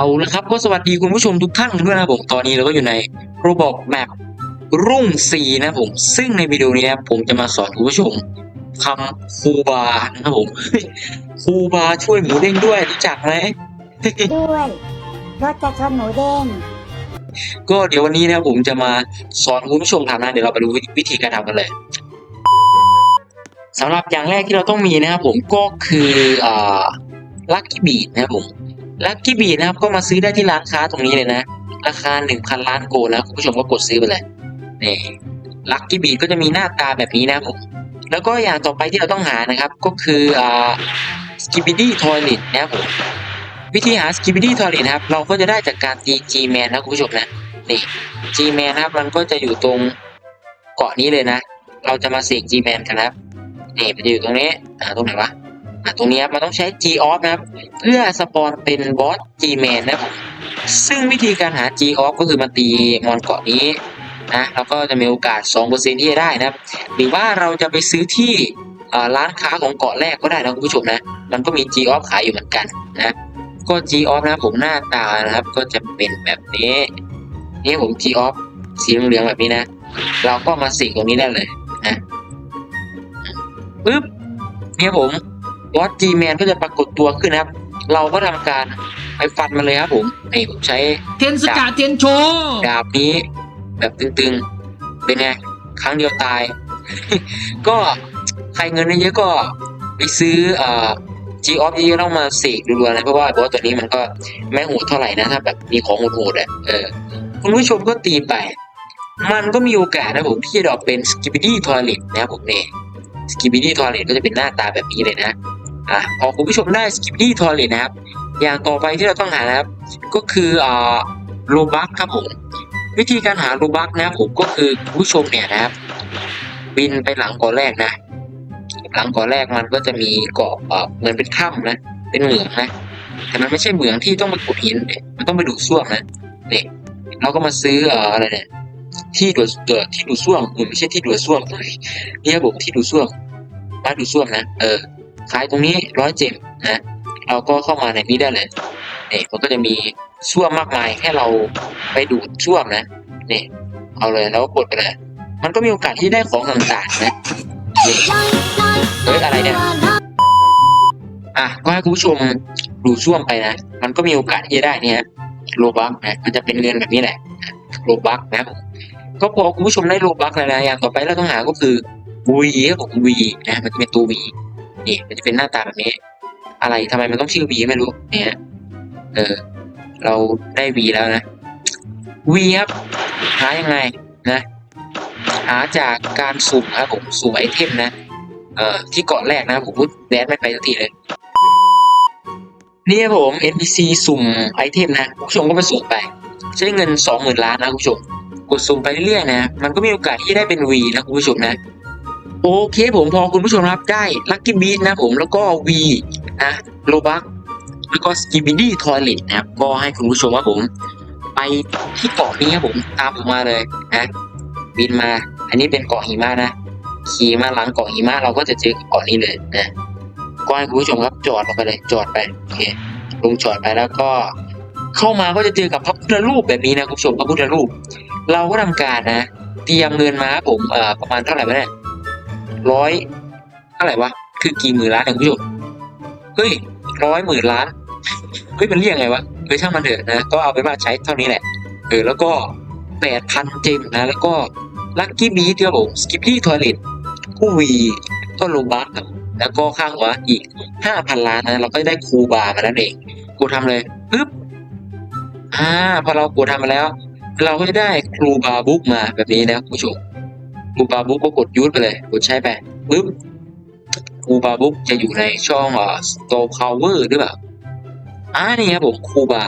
เอาละครับก็สวัสดีคุณผู้ชมทุกท่านด้วยนะครับผมตอนนี้เราก็อยู่ในโรบอกแมปรุ่งสีนะครับผม ซึ่งในวิดีโอนี้นะครับผมจะมาสอนคุณผู้ชมคำครูบานะครับผมครูบาช่วยหมูเด้งด้วยรู้จักไหมด้วยรถจะชนหมูเด้งก็เดี๋ยววันนี้นะครับผมจะมาสอนคุณผู้ชมทำนะเดี๋ยวเราไปดูวิธีการทำกันเลยสำหรับอย่างแรกที่เราต้องมีนะครับผมก็คืออ่าลักกี้บีดนะครับผม ลักกี้บีดนะครับก็มาซื้อได้ที่ร้านค้าตรงนี้เลยนะ ราคาหนึ่งพันล้านโกลนะคุณผู้ชมก็กดซื้อไปเลยนี่ลักกี้บีดก็จะมีหน้าตาแบบนี้นะครับผมแล้วก็อย่างต่อไปที่เราต้องหานะครับก็คืออ่าสกิบิดี้ทอยเลตนะครับผมวิธีหา Skibidi Toilet นะครับ เราก็จะได้จากการตี G-Man นนะคุณผู้ชมนะนี่ G-Man นะครับมันก็จะอยู่ตรงเกาะนี้เลยนะ เราจะมาเสก G-Man กันนะครับนี่มันจะอยู่ตรงนี้อ่าตรงไหนวะอ่า ตรงนี้ครับมันต้องใช้ G-Off นะครับ เพื่อสปอนเป็นบอส G-Man นะครับ ซึ่งวิธีการหา G-Off ก็คือมาตีมอนเกาะนี้นะแล้วก็จะมีโอกาส 2%ที่จะได้นะครับ หรือว่าเราจะไปซื้อที่ร้านค้าของเกาะแรกก็ได้นะคุณผู้ชมนะ มันก็มี G-Off ขายอยู่เหมือนกันนะ ก็ G off นะผมหน้าตานะครับ ก็จะเป็นแบบนี้ นี่ผม G off สีเหลืองแบบนี้นะ เราก็มาสิงตรงนี้ได้เลยนะปึ๊บเนี่ยผม บอส G man ก็จะปรากฏตัวขึ้นนะครับ เราก็ทำการไปฟันมันเลยครับผมนี่ผมใช้เทนสกาเทนโชดาบนี้แบบตึงๆ เป็นไง ครั้งเดียวตาย ก็ใครเงินเยอะๆก็ไปซื้อเอ่อ G off เยอะๆต้องมาเสกรัวๆนะเพราะว่าบอสตัวนี้มันก็ไม่โหดเท่าไหร่นะถ้าแบบมีของโหดๆอะเออคุณผู้ชมก็ตีไป มันก็มีโอกาสนะผมที่จะดรอปเป็น Skibidi Toilet นะครับผมเนี่ย Skibidi Toilet ก็จะเป็นหน้าตาแบบนี้เลยนะ อะพอคุณผู้ชมได้ Skibidi Toilet นะครับ อย่างต่อไปที่เราต้องหานะครับ ก็คืออ่าโลบักครับผม วิธีการหาโลบักนะครับผมก็คือคุณผู้ชมเนี่ยนะครับ บินไปหลังเกาะแรกนะ หลังเกาะแรกมันก็จะมีเกาะเหมือนเป็นถ้ำนะ เป็นเหมืองนะ แต่มันไม่ใช่เหมืองที่ต้องไปขุดหิน มันต้องไปดูดซ่วมนะเนี่ยเราก็มาซื้ออะไรเนี่ยที่ดูดเอ่อที่ดูดซ่วมมันไม่ใช่ที่ดูดซ่วมนี่รับผมที่ดูดซ่วมบ้านดูดซ่วมนะ เออ ขายตรงนี้ร้อยเจ็ดนะเราก็เข้ามาในนี้ได้เลยเนี่ยมันก็จะมีซ่วมมากมายแค่เราไปดูดซ่วมนะเนี่ยเอาเลยแล้วกดไปเลยมันก็มีโอกาสที่ได้ของต่างๆนะนี่เฮ้ยอะไรเนี่ยอะก็ให้คุณผู้ชมดูช่วงไปนะ มันก็มีโอกาสที่จะได้เนี่ยโลบักนะมันจะเป็นเงินแบบนี้แหละโลบักนะก็พอคุณผู้ชมได้โลบักแล้วนะอย่างต่อไปเราต้องหาก็คือวีครับผมวีนะมันจะเป็นตัววี นี่มันจะเป็นหน้าตาแบบนี้ อะไรทำไมมันต้องชื่อวีไม่รู้ เนี่ยเออ เราได้วีแล้วนะวีครับหายังไงนะหาจากการสุ่มครับผมสุ่มไอเทมนะ เอ่อที่เกาะแรกนะผมพูดแดนไม่ไปสักทีเลยนี่ครับผม NPC สุ่มไอเทมนะผู้ชมก็ไปสุ่มไป ใช้เงินสองหมื่นล้านนะผู้ชม กดสุ่มไปเรื่อยๆนะ มันก็มีโอกาสที่ได้เป็น V นะผู้ชมนะ โอเคผมพอคุณผู้ชมรับได้ Lucky Beat นะผมแล้วก็ V นะโลบักแล้วก็ Skibidi Toilet นะครับก็ให้คุณผู้ชมว่าผม ไปที่เกาะนี้ครับผมตามผมมาเลยนะบินมา อันนี้เป็นเกาะหิมะนะขี่มาหลังเกาะหิมะเราก็จะเจอเกาะนี้เลยนะก็ให้คุณผู้ชมครับจอดลงไปเลยจอดไปโอเคลงจอดไปแล้วก็ เข้ามาก็จะเจอกับพระพุทธรูปแบบนี้นะคุณผู้ชมพระพุทธรูป เราก็ทำการนะ เตรียมเงินมาครับผมเอ่อประมาณเท่าไหร่วะเนี่ย ร้อยเท่าไหร่วะ คือกี่หมื่นล้านเนี่ยคุณผู้ชมเฮ้ยร้อยหมื่นล้าน เฮ้ยมันเรียกไงวะเฮ้ยช่างมันเถอะนะ ก็เอาไปนว่าใช้เท่านี้แหละ เออแล้วก็แปดพันเจมนะ แล้วก็ลัคกี้บีทครับผมสกิปปี้ทอยเลตผู้วีก็โลบัคครับแล้วก็ค่าหัวอีกห้าพันล้านนะ เราก็ได้ครูบามาแล้วเองกูทำเลยปึ๊บอ่าพอเรากูทำมาแล้ว เราก็จะได้ครูบาบุ๊กมาแบบนี้นะคุณผู้ชม คูบาบุ๊กก็กดยูทไปเลยกดใช้ไปปึ๊บคูบาบุ๊กจะอยู่ในช่องอ่อ store power หรือเปล่าอ่านี่ครับผมคูบา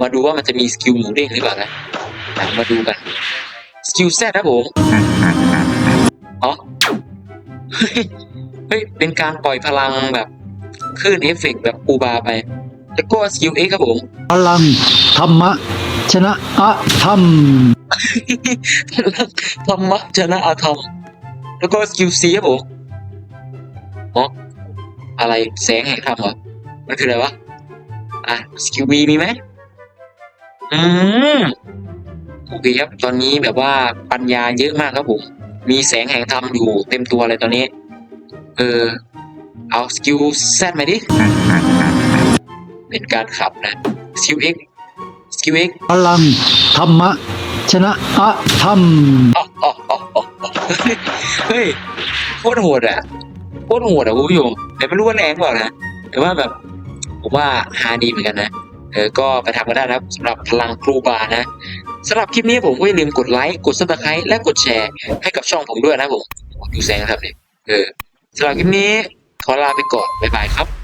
มาดูว่ามันจะมีสกิลหมูเด้งหรือเปล่านะมาดูกันสกิลแซครับผมอ๋อเฮ้ยเป็นการปล่อยพลังแบบคลื่นเอฟเฟกต์แบบอูบาไป แล้วก็สกิลเอครับผมพลังธรรมะ ชนะอะธรรมธรรมะชนะอาธรรม แล้วก็สกิลซีครับผมอ๋ออะไรแสงแห่งธรรมเหรอ มันคืออะไรวะ อะสกิลวีมีไหมอืมโอเคครับ ตอนนี้แบบว่าปัญญาเยอะมากครับผม มีแสงแห่งธรรมอยู่เต็มตัวเลยตอนนี้ เออ เอาสกิลแซดมาดิ เป็นการขับนะสกิลเอ็ก กิลเอ็กพลังธรรมะ ชนะอะธรรมอ๋ออ๋ออ๋ออ๋อเฮ้ยโคตรโหดอะโคตรโหดอะคุณผู้ชมแต่ไม่รู้ว่าแรงเปล่านะแต่ว่าแบบผมว่าฮาดีเหมือนกันนะเออก็ไปทำกันได้นะครับสำหรับพลังครูบานะสำหรับคลิปนี้ผมก็อย่าลืมกดไลค์กดซับสไครต์และกดแชร์ให้กับช่องผมด้วยนะผมดูแสงนะครับเนี่ยเออสำหรับคลิปนี้ขอลาไปก่อนบ๊ายบายครับ